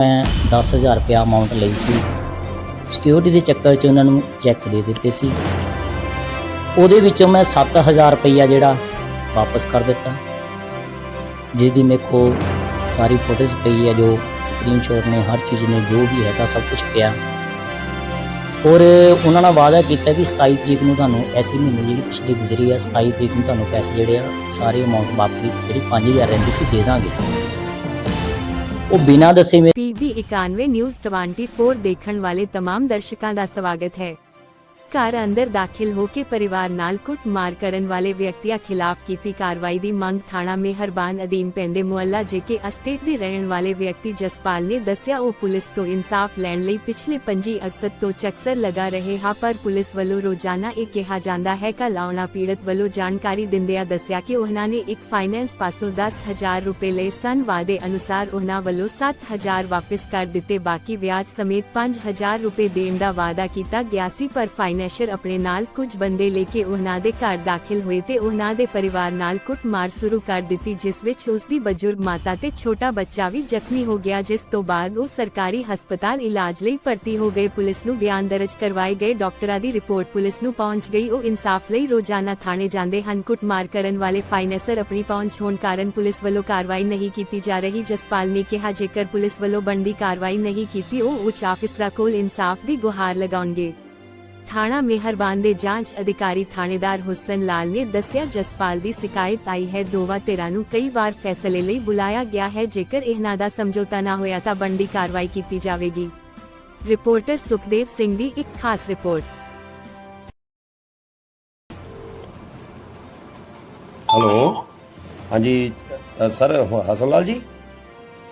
ਮੈਂ 10000 ਰੁਪਇਆ ਅਮਾਉਂਟ ਲਈ ਸੀ। ਸਿਕਿਉਰਿਟੀ ਦੇ ਚੱਕਰ 'ਚ ਉਹਨਾਂ ਨੂੰ ਚੈੱਕ ਦੇ ਦਿੱਤੇ ਸੀ। ਉਹਦੇ ਵਿੱਚੋਂ ਮੈਂ 7000 ਰੁਪਇਆ ਜਿਹੜਾ ਵਾਪਸ ਕਰ ਦਿੱਤਾ। ਜਿਹਦੀ ਮੇਰੇ ਕੋਲ ਸਾਰੀ ਫੋਟੋਜ਼ ਪਈ ਹੈ, ਜੋ ਸਕਰੀਨਸ਼ਾਟ ਨੇ, ਹਰ ਚੀਜ਼ ਨੇ, ਜੋ ਵੀ ਹੈਗਾ, ਸਭ ਕੁਝ ਪਿਆ। ਔਰ ਉਹਨਾਂ ਨਾਲ ਵਾਅਦਾ ਕੀਤਾ ਵੀ 27 ਤਰੀਕ ਨੂੰ ਤੁਹਾਨੂੰ ਐਸੀ ਮਹੀਨੇ ਜਿਹੜੀ ਪਿਛਲੀ ਗੁਜ਼ਰੀ ਆ 27 ਤਰੀਕ ਨੂੰ ਤੁਹਾਨੂੰ ਪੈਸੇ ਜਿਹੜੇ ਆ, ਸਾਰੇ ਅਮਾਉਂਟ ਬਾਕੀ ਜਿਹੜੀ 5000 ਰਹਿੰਦੀ ਸੀ, ਦੇ ਦਾਂਗੇ। ਉਹ ਬਿਨਾਂ ਦੱਸੇ ਮੇਰੇ ਪੀਬੀ 91 ਨਿਊਜ਼ 24 ਦੇਖਣ ਵਾਲੇ तमाम ਦਰਸ਼ਕਾਂ ਦਾ ਸਵਾਗਤ ਹੈ ਘਰ ਅੰਦਰ ਦਾਖਲ ਹੋ ਕੇ ਪਰਿਵਾਰ ਨਾਲ ਕੁੱਟਮਾਰ ਕਰਨ ਵਾਲੇ ਵਿਅਕਤੀਆਂ ਖਿਲਾਫ ਕੀਤੀ ਕਾਰਵਾਈ ਦੀ ਮੰਗ ਥਾਣਾ ਮਿਹਰਬਾਨ ਅਧੀਨ ਪੈਂਦੇ ਮੁਹੱਲਾ ਜੇਕੇ ਅਸਟੇਟ ਦੇ ਰਹਿਣ ਵਾਲੇ ਵਿਅਕਤੀ ਜਸਪਾਲ ਨੇ ਦੱਸਿਆ, ਉਹ ਪੁਲਿਸ ਤੋਂ ਇਨਸਾਫ ਲੈਣ ਲਈ ਪਿਛਲੇ 25 ਅਕਸਰ ਤੋਂ ਚੱਕਰ ਲਗਾ ਰਹੇ ਹਾਂ, ਪਰ ਪੁਲਿਸ ਵੱਲੋਂ ਰੋਜ਼ਾਨਾ ਇਹ ਕਿਹਾ ਜਾਂਦਾ ਹੈ ਕਿ ਲਾਉਣਾ ਪੀੜਤ ਵੱਲੋਂ ਜਾਣਕਾਰੀ ਦਿੰਦਿਆਂ ਦੱਸਿਆ ਕਿ ਉਹਨਾਂ ਨੇ ਇੱਕ ਫਾਈਨੈਂਸ ਪਾਸੋਂ 10000 ਰੁਪਏ ਲਏ ਸਨ, ਵਾਅਦੇ ਅਨੁਸਾਰ ਉਹਨਾਂ ਵੱਲੋਂ 7000 ਵਾਪਸ ਕਰ ਦਿੱਤੇ, ਬਾਕੀ ਵਿਆਜ ਸਮੇਤ 5000 ਰੁਪਏ ਦੇਣ ਦਾ ਵਾਅਦਾ ਕੀਤਾ ਗਿਆ ਸੀ, ਪਰ ਫਾਈਨੈਂਸ਼ਰ ਆਪਣੇ ਨਾਲ ਕੁਝ ਬੰਦੇ ਲੈ ਕੇ ਉਹਨਾਂ ਦੇ ਘਰ ਦਾਖਲ ਹੋਏ ਤੇ ਉਹਨਾਂ ਦੇ ਪਰਿਵਾਰ ਨਾਲ ਕੁੱਟਮਾਰ ਸ਼ੁਰੂ ਕਰ ਦਿੱਤੀ, ਜਿਸ ਵਿੱਚ ਉਸ ਦੀ ਬਜ਼ੁਰਗ ਮਾਤਾ ਤੇ ਛੋਟਾ ਬੱਚਾ ਵੀ ਜ਼ਖਮੀ ਹੋ ਗਿਆ, ਜਿਸ ਤੋਂ ਬਾਅਦ ਉਹ ਸਰਕਾਰੀ ਹਸਪਤਾਲ ਇਲਾਜ ਲਈ ਭਰਤੀ ਹੋ ਗਏ। ਪੁਲਿਸ ਨੂੰ ਬਿਆਨ ਦਰਜ ਕਰਵਾਏ ਗਏ। ਡਾਕਟਰਾਂ ਦੀ ਰਿਪੋਰਟ ਪੁਲਿਸ ਨੂੰ ਪਹੁੰਚ ਗਈ। ਉਹ ਇਨਸਾਫ ਲਈ ਰੋਜ਼ਾਨਾ ਥਾਣੇ ਜਾਂਦੇ ਹਨ। ਕੁੱਟਮਾਰ ਕਰਨ ਵਾਲੇ ਫਾਈਨੈਂਸਰ ਆਪਣੀ ਪਹੁੰਚ ਹੋਣ ਕਾਰਨ ਪੁਲਿਸ ਵੱਲੋਂ ਕਾਰਵਾਈ ਨਹੀਂ ਕੀਤੀ ਜਾ ਰਹੀ। ਜਸਪਾਲ ਨੇ ਕਿਹਾ, ਜੇਕਰ ਪੁਲਿਸ ਵੱਲੋਂ ਬਣਦੀ ਕਾਰਵਾਈ ਨਹੀਂ ਕੀਤੀ, ਉਹ ਉੱਚ ਅਫਸਰਾਂ ਕੋਲ ਇਨਸਾਫ ਦੀ ਗੁਹਾਰ ਲਗਾਉਣਗੇ। ਥਾਣਾ ਮਿਹਰਬਾਨ ਦੇ ਜਾਂਚ ਅਧਿਕਾਰੀ ਥਾਣੇਦਾਰ ਹੁਸਨ ਲਾਲ ਨੇ ਦੱਸਿਆ ਜਸਪਾਲ ਦੀ ਸ਼ਿਕਾਇਤ ਆਈ ਹੈ। ਦੋਵਾਂ ਧਿਰਾਂ ਨੂੰ ਕਈ ਵਾਰ ਫੈਸਲੇ ਲਈ ਬੁਲਾਇਆ ਗਿਆ ਹੈ। ਜੇਕਰ ਇਹਨਾਂ ਦਾ ਸਮਝੌਤਾ ਨਾ ਹੋਇਆ ਤਾਂ ਬਣਦੀ ਕਾਰਵਾਈ ਕੀਤੀ ਜਾਵੇਗੀ। ਰਿਪੋਰਟਰ ਸੁਖਦੇਵ ਸਿੰਘ ਦੀ ਇੱਕ ਖਾਸ ਰਿਪੋਰਟ। ਹੈਲੋ। ਹਾਂਜੀ ਅ, ਸਰ ਹ- ਹਸਨ ਲਾਲ ਜੀ?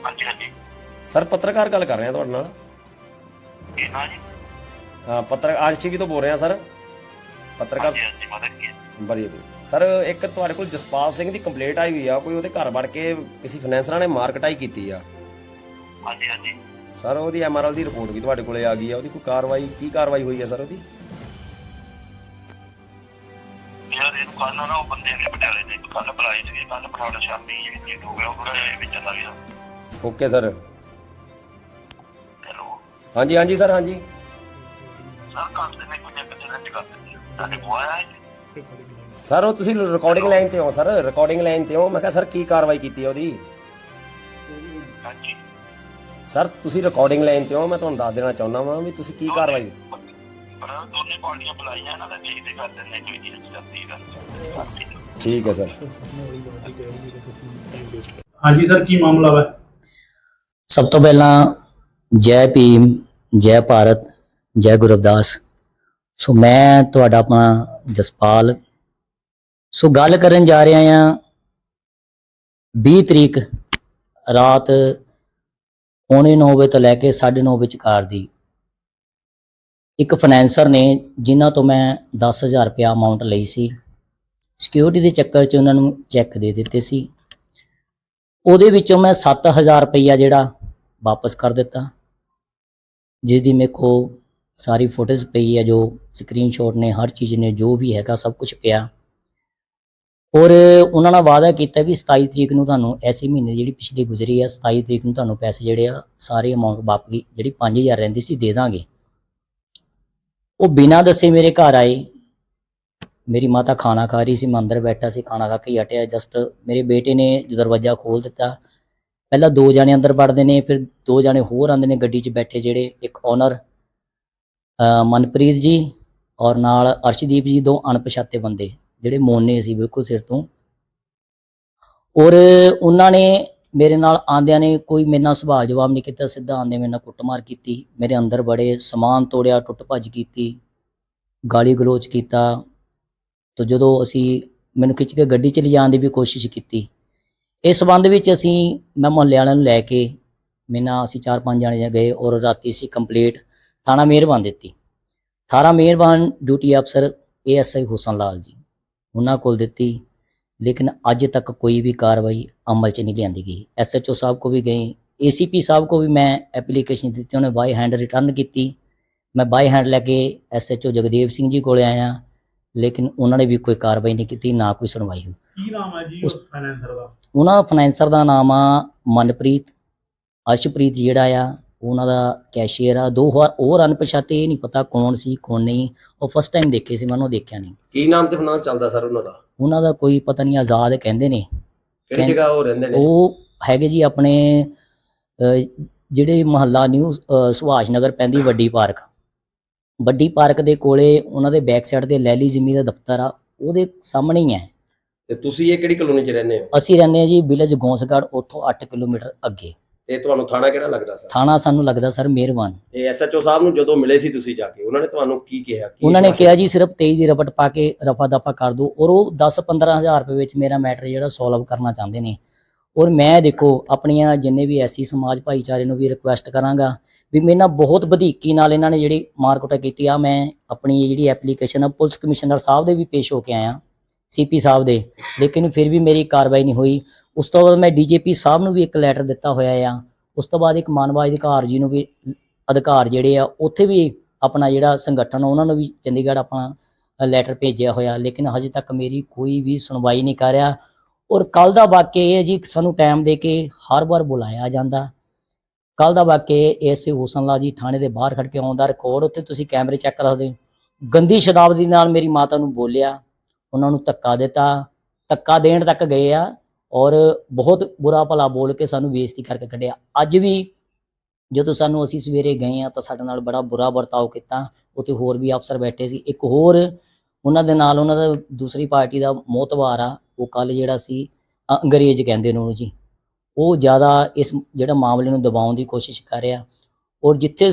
ਹਾਂਜੀ ਹਾਂਜੀ। ਸਰ ਪੱਤਰਕਾਰ ਗੱਲ ਕਰ ਰਹੇ ਹਾਂ ਤੁਹਾਡੇ ਨਾਲ। ਇਹ ਨਾ ਜੀ। ਹਾਂ ਪੱਤਰ ਆਸ਼ਿਕੀ ਤੋਂ ਬੋਲ ਰਹੇ ਸਰ। ਪੱਤਰਕਾਰ ਹਾਂਜੀ ਮਦਦ ਕੀ ਬੜੀ ਬੜੀ ਸਰ ਇੱਕ ਤੁਹਾਡੇ ਕੋਲ ਜਸਪਾਲ ਸਿੰਘ ਦੀ ਕੰਪਲੇਂਟ ਆਈ ਹੋਈ ਆ ਕੋਈ ਉਹਦੇ ਘਰ ਵੜ ਕੇ ਕਿਸੇ ਫਾਈਨੈਂਸਰਾਂ ਨੇ ਮਾਰਕਟਾਈ ਕੀਤੀ ਆ? ਹਾਂਜੀ ਹਾਂਜੀ। ਸਰ ਉਹਦੀ ਐਮਆਰਐਲ ਦੀ ਰਿਪੋਰਟ ਵੀ ਤੁਹਾਡੇ ਕੋਲੇ ਆ ਗਈ ਆ ਉਹਦੀ ਕੋਈ ਕਾਰਵਾਈ ਕੀ ਕਾਰਵਾਈ ਹੋਈ ਆ ਸਰ ਉਹਦੀ? ਯਾਰ ਇਹਨੂੰ ਕੱਲ ਨਾ ਉਹ ਬੰਦੇ ਨੇ ਪਟਿਆਲੇ ਦੇ ਕੱਲ ਬੁਲਾਈ ਸੀ ਕੱਲ ਪਟਿਆਲੇ ਸ਼ਾਮੀ ਇਹ ਹੋ ਗਿਆ ਉਹ ਥੋੜਾ ਜਿਹਾ ਵਿੱਚ ਚਲਾ ਗਿਆ ਓਕੇ ਸਰ। ਹੈਲੋ। ਹਾਂਜੀ ਹਾਂਜੀ ਸਰ ਹਾਂਜੀ। ਸਰ ਇੱਕ ਕਰ ਸਾਡੇ ਕੋਲ ਆਇਆ ਉਹ ਤੁਸੀਂ ਰਿਕਾਰਡਿੰਗ ਲਾਈਨ ਤੇ ਹੋ ਸਰ ਰਿਕਾਰਡਿੰਗ ਲਾਈਨ ਤੇ ਹੋ। ਮੈਂ ਕਿਹਾ ਸਰ ਕੀ ਕਾਰਵਾਈ ਕੀਤੀ ਆ ਉਹਦੀ? ਹਾਂਜੀ। ਸਰ ਤੁਸੀਂ ਰਿਕਾਰਡਿੰਗ ਲਾਈਨ ਤੇ ਹੋ ਮੈਂ ਤੁਹਾਨੂੰ ਦੱਸ ਦੇਣਾ ਚਾਹੁੰਦਾ ਵਾਂ ਵੀ ਤੁਸੀਂ ਕੀ ਕਾਰਵਾਈ ਪਰ ਦੋਨੇ ਪਾਰਟੀਆਂ ਬੁਲਾਈਆਂ ਇਹਨਾਂ ਦਾ ਚੀਜ਼ ਤੇ ਕਰ ਦਿੰਦੇ ਕੋਈ ਚੀਜ਼ ਕਰਦੀ ਗੱਲ ਠੀਕ ਹੈ ਸਰ। ਹਾਂਜੀ ਸਰ ਕੀ ਮਾਮਲਾ ਵਾ? ਸਭ ਤੋਂ ਪਹਿਲਾਂ ਜੈ ਭੀਮ ਜੈ ਭਾਰਤ। ਜੈ ਗੁਰੂ ਰਵਿਦਾਸ ਸੋ ਮੈਂ ਤੁਹਾਡਾ ਆਪਣਾ ਜਸਪਾਲ। ਸੋ ਗੱਲ ਕਰਨ ਜਾ ਰਿਹਾ ਹਾਂ 20 ਤਰੀਕ ਰਾਤ ਪੌਣੇ 9 ਵਜੇ ਤੋਂ ਲੈ ਕੇ 9:30 ਕਾਰ ਦੀ। ਇੱਕ ਫਾਈਨੈਂਸਰ ਨੇ ਜਿਨ੍ਹਾਂ ਤੋਂ ਮੈਂ 10000 ਰੁਪਇਆ ਅਮਾਉਂਟ ਲਈ ਸੀ। ਸਿਕਿਉਰਿਟੀ ਦੇ ਚੱਕਰ 'ਚ ਉਹਨਾਂ ਨੂੰ ਚੈੱਕ ਦੇ ਦਿੱਤੇ ਸੀ। ਉਹਦੇ ਵਿੱਚੋਂ ਮੈਂ 7000 ਰੁਪਇਆ ਜਿਹੜਾ ਵਾਪਸ ਕਰ ਦਿੱਤਾ। ਜਿਹਦੀ ਮੇਰੇ ਕੋਲ ਸਾਰੀ ਫੋਟੋਜ਼ ਪਈ ਹੈ ਜੋ ਸਕਰੀਨਸ਼ਾਟ ਨੇ, ਹਰ ਚੀਜ਼ ਨੇ, ਜੋ ਵੀ ਹੈਗਾ ਸਭ ਕੁਝ ਪਿਆ। ਔਰ ਉਹਨਾਂ ਨਾਲ ਵਾਅਦਾ ਕੀਤਾ ਵੀ 27 ਤਰੀਕ ਨੂੰ ਤੁਹਾਨੂੰ ਐਸੇ ਮਹੀਨੇ ਜਿਹੜੀ ਪਿਛਲੀ ਗੁਜ਼ਰੀ ਆ 27 ਤਰੀਕ ਨੂੰ ਤੁਹਾਨੂੰ ਪੈਸੇ ਜਿਹੜੇ ਆ, ਸਾਰੇ ਅਮਾਉਂਟ ਬਾਕੀ ਜਿਹੜੀ 5000 ਰਹਿੰਦੀ ਸੀ ਦੇ ਦਾਂਗੇ। ਉਹ ਬਿਨਾਂ ਦੱਸੇ ਮੇਰੇ ਘਰ ਆਏ। ਮੇਰੀ ਮਾਤਾ ਖਾਣਾ ਖਾ ਰਹੀ ਸੀ, ਮੈਂ ਅੰਦਰ ਬੈਠਾ ਸੀ, ਖਾਣਾ ਖਾ ਕੇ ਹਟਿਆ। ਜਸਟ ਮੇਰੇ ਬੇਟੇ ਨੇ ਦਰਵਾਜ਼ਾ ਖੋਲ ਦਿੱਤਾ। ਪਹਿਲਾਂ ਦੋ ਜਾਣੇ ਅੰਦਰ ਵੜਦੇ ਨੇ, ਫਿਰ ਦੋ ਜਾਣੇ ਹੋਰ ਆਉਂਦੇ ਨੇ ਗੱਡੀ 'ਚ ਬੈਠੇ ਜਿਹੜੇ ਇੱਕ ਓਨਰ ਮਨਪ੍ਰੀਤ ਜੀ ਔਰ ਨਾਲ ਅਰਸ਼ਦੀਪ ਜੀ ਦੋ ਅਣਪਛਾਤੇ ਬੰਦੇ, ਜਿਹੜੇ ਮੋਨੇ ਸੀ ਬਿਲਕੁਲ ਸਿਰ ਤੋਂ। ਔਰ ਉਹਨਾਂ ਨੇ ਮੇਰੇ ਨਾਲ ਆਂਦਿਆਂ ਨੇ ਕੋਈ ਮੇਰੇ ਨਾਲ ਸਵਾਲ ਜਵਾਬ ਨਹੀਂ ਕੀਤਾ, ਸਿੱਧਾ ਆਂਦੇ ਮੇਰੇ ਨਾਲ ਕੁੱਟਮਾਰ ਕੀਤੀ, ਮੇਰੇ ਅੰਦਰ ਬੜੇ ਸਮਾਨ ਤੋੜਿਆ, ਟੁੱਟ ਭੱਜ ਕੀਤੀ, ਗਾਲੀ ਗਲੋਚ ਕੀਤਾ। ਤੋ ਜਦੋਂ ਅਸੀਂ ਮੈਨੂੰ ਖਿੱਚ ਕੇ ਗੱਡੀ 'ਚ ਲਿਜਾਣ ਦੀ ਵੀ ਕੋਸ਼ਿਸ਼ ਕੀਤੀ, ਇਸ ਸੰਬੰਧ ਵਿੱਚ ਅਸੀਂ ਮੈਂ ਮੁਹੱਲੇ ਵਾਲਿਆਂ ਨੂੰ ਲੈ ਕੇ ਮੇਰੇ ਨਾਲ ਅਸੀਂ ਚਾਰ ਪੰਜ ਜਾਣੇ ਗਏ ਔਰ ਰਾਤੀ ਅਸੀਂ ਕੰਪਲੀਟ ਥਾਣਾ ਮਿਹਰਬਾਨ ਦਿੱਤੀ। ਥਾਣਾ ਮਿਹਰਬਾਨ ਡਿਊਟੀ ਅਫਸਰ ਏਐਸਆਈ ਹੁਸਨ ਲਾਲ ਜੀ ਉਹਨਾਂ ਕੋਲ ਦਿੱਤੀ ਲੇਕਿਨ ਅੱਜ ਤੱਕ ਕੋਈ ਵੀ ਕਾਰਵਾਈ ਅਮਲ 'ਚ ਨਹੀਂ ਲਿਆਂਦੀ ਗਈ। ਐਸਐਚਓ ਸਾਹਿਬ ਕੋ ਵੀ ਗਏ ਏਸੀਪੀ ਸਾਹਿਬ ਕੋ ਵੀ ਮੈਂ ਐਪਲੀਕੇਸ਼ਨ ਦਿੱਤੀ ਉਹਨੇ ਬਾਈ ਹੈਂਡ ਰਿਟਰਨ ਕੀਤੀ। ਮੈਂ ਬਾਈ ਹੈਂਡ ਲੈ ਕੇ ਐਸਐਚਓ ਜਗਦੇਵ ਸਿੰਘ ਜੀ ਕੋਲੇ ਆਇਆ ਲੇਕਿਨ ਉਹਨਾਂ ਨੇ ਵੀ ਕੋਈ ਕਾਰਵਾਈ ਨਹੀਂ ਕੀਤੀ ਨਾ ਕੋਈ ਸੁਣਵਾਈ ਹੋਈ। ਕੀ ਨਾਮ ਹੈ ਜੀ ਉਸ ਫਾਈਨੈਂਸਰ ਦਾ? ਉਹਨਾਂ ਫਾਈਨੈਂਸਰ ਦਾ ਨਾਮ ਆ ਮਨਪ੍ਰੀਤ ਅਰਸ਼ਪ੍ਰੀਤ ਜਿਹੜਾ ਆ ਉਹਨਾਂ ਦਾ ਕੈਸ਼ੀਅਰ ਆ ਦੋ ਹੋਰ ਹੋਰ ਅਣਪਛਾਤੇ ਇਹ ਨਹੀਂ ਪਤਾ ਕੌਣ ਸੀ ਕੌਣ ਨਹੀਂ। ਉਹ ਫਸਟ ਟਾਈਮ ਦੇਖੇ ਸੀ ਮੈਂ ਉਹਨੂੰ ਦੇਖਿਆ ਨਹੀਂ। ਕੀ ਨਾਮ ਤੇ ਫਾਈਨਾਂਸ ਚੱਲਦਾ ਸਰ ਉਹਨਾਂ ਦਾ? ਉਹਨਾਂ ਦਾ ਕੋਈ ਪਤਾ ਨਹੀਂ ਆਜ਼ਾਦ ਕਹਿੰਦੇ ਨੇ। ਕਿਹੜੀ ਕਹਿੰ- ਜਗ੍ਹਾ ਉਹ ਰਹਿੰਦੇ ਨੇ? ਉਹ ਹੈਗੇ ਜੀ ਆਪਣੇ ਅਹ, ਜਿਹੜੇ ਮਹੱਲਾ ਨਿਊ ਅਹ, ਸੁਭਾਸ਼ ਨਗਰ ਪੈਂਦੀ ਵੱਡੀ ਪਾਰਕ। ਵੱਡੀ ਪਾਰਕ ਦੇ ਕੋਲੇ ਉਹਨਾਂ ਦੇ ਬੈਕ ਸਾਈਡ ਤੇ ਲੈਲੀ ਜਿਮੀ ਦਾ ਦਫ਼ਤਰ ਆ ਉਹਦੇ ਸਾਹਮਣੇ ਹੀ ਹੈ। ਤੇ ਤੁਸੀਂ ਇਹ ਕਿਹੜੀ ਕਲੋਨੀ 'ਚ ਰਹਿੰਦੇ ਹੋ? ਅਸੀਂ ਰਹਿੰਦੇ ਹਾਂ ਜੀ ਵਿਲੇਜ ਗੌਂਸਗੜ ਉੱਥੋਂ 8 ਕਿਲੋਮੀਟਰ ਅੱਗੇ। ਤੇ ਤੁਹਾਨੂੰ ਥਾਣਾ ਕਿਹੜਾ ਲੱਗਦਾ ਸਰ? ਥਾਣਾ ਸਾਨੂੰ ਲੱਗਦਾ ਸਰ ਮਿਹਰਬਾਨ ਤੇ ਐਸਐਚਓ ਸਾਹਿਬ ਨੂੰ ਜਦੋਂ ਮਿਲੇ ਸੀ ਤੁਸੀਂ ਜਾ ਕੇ ਉਹਨਾਂ ਨੇ ਤੁਹਾਨੂੰ ਕੀ ਕਿਹਾ? ਕੀ ਉਹਨਾਂ ਨੇ ਕਿਹਾ ਜੀ ਸਿਰਫ 23 ਦੀ ਰਪਟ ਪਾ ਕੇ ਰਫਾ ਦਫਾ ਕਰ ਦਿਓ ਔਰ ਉਹ 10-15 ਹਜ਼ਾਰ ਰੁਪਏ ਵਿੱਚ ਮੇਰਾ ਮੈਟਰ ਜਿਹੜਾ ਸੋਲਵ ਕਰਨਾ ਚਾਹੁੰਦੇ ਨੇ। ਔਰ ਮੈਂ ਦੇਖੋ ਆਪਣੀਆਂ ਜਿੰਨੇ ਵੀ ਐਸੀ ਸਮਾਜ ਭਾਈਚਾਰੇ ਨੂੰ ਵੀ ਰਿਕੁਐਸਟ ਕਰਾਂਗਾ ਵੀ ਮੇਰੇ ਨਾਲ ਬਹੁਤ ਵਧੀਕੀ ਨਾਲ ਇਹਨਾਂ ਨੇ ਜਿਹੜੀ ਮਾਰਕੁੱਟ ਕੀਤੀ ਆ ਮੈਂ ਆਪਣੀ ਜਿਹੜੀ ਐਪਲੀਕੇਸ਼ਨ ਆ ਪੁਲਿਸ ਕਮਿਸ਼ਨਰ ਸਾਹਿਬ ਦੇ ਵੀ ਪੇਸ਼ ਹੋ ਕੇ ਆਇਆ। ਸੀਪੀ ਸਾਹਿਬ ਦੇ। ਲੇਕਿਨ ਫਿਰ ਵੀ ਮੇਰੀ ਕਾਰਵਾਈ ਨਹੀਂ ਹੋਈ। ਉਸ ਤੋਂ ਬਾਅਦ ਮੈਂ ਡੀਜੀਪੀ ਸਾਹਿਬ ਨੂੰ ਵੀ ਇੱਕ ਲੈਟਰ ਦਿੱਤਾ ਹੋਇਆ ਆ। ਉਸ ਤੋਂ ਬਾਅਦ ਇੱਕ ਮਾਨਵਾ ਅਧਿਕਾਰ ਜੀ ਨੂੰ ਵੀ, ਅਧਿਕਾਰ ਜਿਹੜੇ ਆ, ਉੱਥੇ ਵੀ ਆਪਣਾ ਜਿਹੜਾ ਸੰਗਠਨ ਉਹਨਾਂ ਨੂੰ ਵੀ ਚੰਡੀਗੜ੍ਹ ਆਪਣਾ ਲੈਟਰ ਭੇਜਿਆ ਹੋਇਆ। ਲੇਕਿਨ ਹਜੇ ਤੱਕ ਮੇਰੀ ਕੋਈ ਵੀ ਸੁਣਵਾਈ ਨਹੀਂ ਕਰ ਰਿਹਾ। ਔਰ ਕੱਲ ਦਾ ਵਾਕਿਆ ਇਹ ਹੈ ਜੀ, ਸਾਨੂੰ ਟਾਈਮ ਦੇ ਕੇ ਹਰ ਵਾਰ ਬੁਲਾਇਆ ਜਾਂਦਾ। ਕੱਲ ਦਾ ਵਾਕਿਆ ਐਸੇ ਹੁਸਨਲਾ ਜੀ ਥਾਣੇ ਦੇ ਬਾਹਰ ਖੜ ਕੇ ਆਉਂਦਾ ਰਿਕਾਰਡ ਉੱਤੇ ਤੁਸੀਂ ਕੈਮਰੇ ਚੈੱਕ ਕਰ ਸਕਦੇ ਹੋ। ਗੰਦੀ ਸ਼ਬਦਾਵਲੀ ਨਾਲ ਮੇਰੀ ਮਾਤਾ ਨੂੰ ਬੋਲਿਆ। ਉਹਨਾਂ ਨੂੰ ਧੱਕਾ ਦਿੱਤਾ, ਧੱਕਾ ਦੇਣ ਤੱਕ ਗਏ ਆ ਔਰ ਬਹੁਤ ਬੁਰਾ ਭਲਾ ਬੋਲ ਕੇ ਸਾਨੂੰ ਬੇਇੱਜ਼ਤੀ ਕਰਕੇ ਕੱਢਿਆ। ਅੱਜ ਵੀ ਜਦੋਂ ਸਾਨੂੰ ਅਸੀਂ ਸਵੇਰੇ ਗਏ ਆ ਤਾਂ ਸਾਡੇ ਨਾਲ ਬੜਾ ਬੁਰਾ ਵਰਤਾਓ ਕੀਤਾ। ਉੱਥੇ ਹੋਰ ਵੀ ਅਫਸਰ ਬੈਠੇ ਸੀ। ਇੱਕ ਹੋਰ ਉਹਨਾਂ ਦੇ ਨਾਲ ਉਹਨਾਂ ਦਾ ਦੂਸਰੀ ਪਾਰਟੀ ਦਾ ਮੋਤਵਾਰ ਆ, ਉਹ ਕੱਲ ਜਿਹੜਾ ਸੀ ਅੰਗਰੇਜ਼ ਕਹਿੰਦੇ ਨੇ ਉਹਨੂੰ ਜੀ। ਉਹ ਜ਼ਿਆਦਾ ਇਸ ਜਿਹੜਾ ਮਾਮਲੇ ਨੂੰ ਦਬਾਉਣ ਦੀ ਕੋਸ਼ਿਸ਼ ਕਰ ਰਿਹਾ। ਔਰ ਜਿੱਥੇ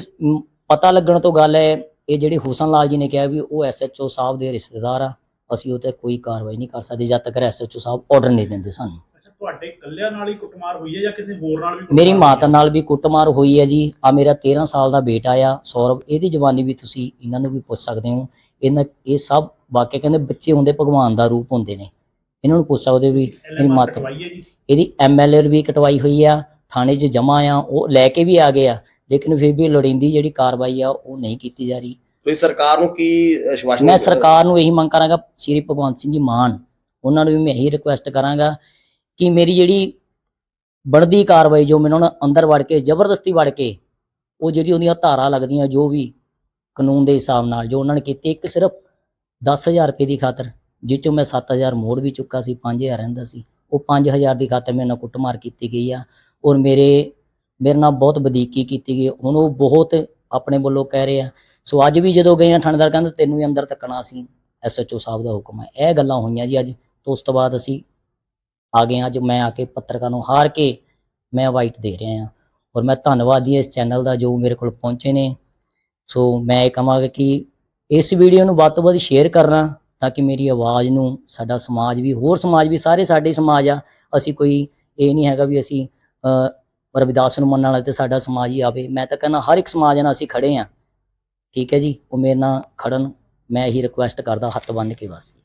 ਪਤਾ ਲੱਗਣ ਤੋਂ ਗੱਲ ਹੈ, ਇਹ ਜਿਹੜੇ ਹੁਸਨ ਲਾਲ ਜੀ ਨੇ ਕਿਹਾ ਵੀ ਉਹ ਐਸਐਚਓ ਸਾਹਿਬ ਦੇ ਰਿਸ਼ਤੇਦਾਰ ਆ। ਅਸੀਂ ਉਹ ਤੇ ਕੋਈ ਕਾਰਵਾਈ ਨਹੀਂ ਕਰ ਸਕਦੇ ਜਦ ਤੱਕ ਐਸਐਚਓ ਸਾਹਿਬ ਆਰਡਰ ਨਹੀਂ ਦਿੰਦੇ ਸਾਨੂੰ। ਅੱਛਾ ਤੁਹਾਡੇ ਇਕੱਲਿਆਂ ਨਾਲ ਹੀ ਕੁੱਟਮਾਰ ਹੋਈ ਹੈ ਜਾਂ ਕਿਸੇ ਹੋਰ ਨਾਲ ਵੀ ਕੁੱਟਮਾਰ ਮੇਰੀ ਮਾਤਾ? ਨਾਲ ਵੀ ਕੁੱਟਮਾਰ ਹੋਈ ਹੈ ਜੀ। ਆ ਮੇਰਾ 13 ਸਾਲ ਦਾ ਬੇਟਾ ਆ ਸੌਰਵ ਇਹਦੀ ਜਵਾਨੀ ਵੀ ਤੁਸੀਂ ਇਹਨਾਂ ਨੂੰ ਵੀ ਪੁੱਛ ਸਕਦੇ ਹੋ। ਇਹਨਾਂ ਇਹ ਸਭ ਵਾਕਿਆ ਕਹਿੰਦੇ ਬੱਚੇ ਹੁੰਦੇ ਭਗਵਾਨ ਦਾ ਰੂਪ ਹੁੰਦੇ ਨੇ। ਇਹਨਾਂ ਨੂੰ ਪੁੱਛ ਸਕਦੇ ਵੀ ਮੇਰੀ ਮਾਤਾ ਇਹਦੀ ਐਮਐਲਆਰ ਵੀ ਕਟਵਾਈ ਹੋਈ ਆ ਥਾਣੇ 'ਚ ਜਮਾ ਆ ਉਹ ਲੈ ਕੇ ਵੀ ਆ ਗਏ ਆ ਲੇਕਿਨ ਫਿਰ ਵੀ ਲੋੜੀਂਦੀ ਜਿਹੜੀ ਕਾਰਵਾਈ ਆ ਉਹ ਨਹੀਂ ਕੀਤੀ ਜਾ ਰਹੀ। ਤੁਸੀਂ ਸਰਕਾਰ ਨੂੰ ਕੀ ਆਸ਼ਵਾਸਨ ਮੈਂ ਸਰਕਾਰ ਨੂੰ ਇਹੀ ਮੰਗ ਕਰਾਂਗਾ ਸ੍ਰੀ ਭਗਵੰਤ ਸਿੰਘ ਜੀ ਮਾਨ ਉਹਨਾਂ ਨੂੰ ਵੀ ਮੈਂ ਇਹੀ ਰਿਕੁਐਸਟ ਕਰਾਂਗਾ ਕਿ ਮੇਰੀ ਜਿਹੜੀ ਬਣਦੀ ਕਾਰਵਾਈ ਜੋ ਮੈਨੂੰ ਅੰਦਰ ਵੜ ਕੇ ਜ਼ਬਰਦਸਤੀ ਵੜ ਕੇ ਉਹ ਜਿਹੜੀ ਉਹਦੀਆਂ ਧਾਰਾ ਲੱਗਦੀਆਂ ਜੋ ਵੀ ਕਾਨੂੰਨ ਦੇ ਹਿਸਾਬ ਨਾਲ ਜੋ ਉਹਨਾਂ ਨੇ ਕੀਤੀ ਇੱਕ ਸਿਰਫ 10000 ਰੁਪਏ ਦੀ ਖਾਤਰ ਜਿਸ ਚੋਂ ਮੈਂ 7000 ਮੋੜ ਵੀ ਚੁੱਕਾ ਸੀ 5000 ਰਹਿੰਦਾ ਸੀ ਉਹ 5000 ਦੀ ਖਾਤਰ ਮੇਰੇ ਨਾਲ ਕੁੱਟਮਾਰ ਕੀਤੀ ਗਈ ਆ ਔਰ ਮੇਰੇ ਮੇਰੇ ਨਾਲ ਬਹੁਤ ਵਧੀਕੀ ਕੀਤੀ ਗਈ ਹੁਣ ਉਹ ਬਹੁਤ ਆਪਣੇ ਵੱਲੋਂ ਕਹਿ ਰਹੇ ਆ ਸੋ ਅੱਜ ਵੀ ਜਦੋਂ ਗਏ ਆ ਥਾਣੇਦਾਰ ਕਹਿੰਦਾ ਤੈਨੂੰ ਵੀ ਅੰਦਰ ਤੱਕਣਾ ਸੀ ਐਸਐਚਓ ਸਾਹਿਬ ਦਾ ਹੁਕਮ ਹੈ। ਇਹ ਗੱਲਾਂ ਹੋਈਆਂ ਜੀ ਅੱਜ। ਤੋਂ ਉਸ ਤੋਂ ਬਾਅਦ ਅਸੀਂ ਆ ਗਏ ਹਾਂ। ਅੱਜ ਮੈਂ ਆ ਕੇ ਪੱਤਰਕਾਰ ਨੂੰ ਹਾਰ ਕੇ ਮੈਂ ਵਾਈਟ ਦੇ ਰਿਹਾ ਹਾਂ। ਔਰ ਮੈਂ ਧੰਨਵਾਦੀ ਹਾਂ ਇਸ ਚੈਨਲ ਦਾ ਜੋ ਮੇਰੇ ਕੋਲ ਪਹੁੰਚੇ ਨੇ। ਸੋ ਮੈਂ ਇਹ ਕਹਾਂਗਾ ਕਿ ਇਸ ਵੀਡੀਓ ਨੂੰ ਵੱਧ ਤੋਂ ਵੱਧ ਸ਼ੇਅਰ ਕਰਨਾ ਤਾਂ ਕਿ ਮੇਰੀ ਆਵਾਜ਼ ਨੂੰ ਸਾਡਾ ਸਮਾਜ ਵੀ, ਹੋਰ ਸਮਾਜ ਵੀ, ਸਾਰੇ ਸਾਡੇ ਸਮਾਜ ਆ, ਅਸੀਂ ਕੋਈ ਇਹ ਨਹੀਂ ਹੈਗਾ ਵੀ ਅਸੀਂ ਰਵਿਦਾਸ ਨੂੰ ਮੰਨਣ ਵਾਲਾ ਤੇ ਸਾਡਾ ਸਮਾਜ ਹੀ ਆਵੇ। ਮੈਂ ਤਾਂ ਕਹਿੰਦਾ ਹਰ ਇੱਕ ਸਮਾਜ ਨਾਲ ਅਸੀਂ ਖੜੇ ਆ ਠੀਕ ਹੈ ਜੀ, ਉਹ ਮੇਰੇ ਨਾਲ ਖੜਨ, ਮੈਂ ਇਹੀ ਰਿਕੁਐਸਟ ਕਰਦਾ, ਹੱਥ ਬੰਨ੍ਹ ਕੇ ਬਸ।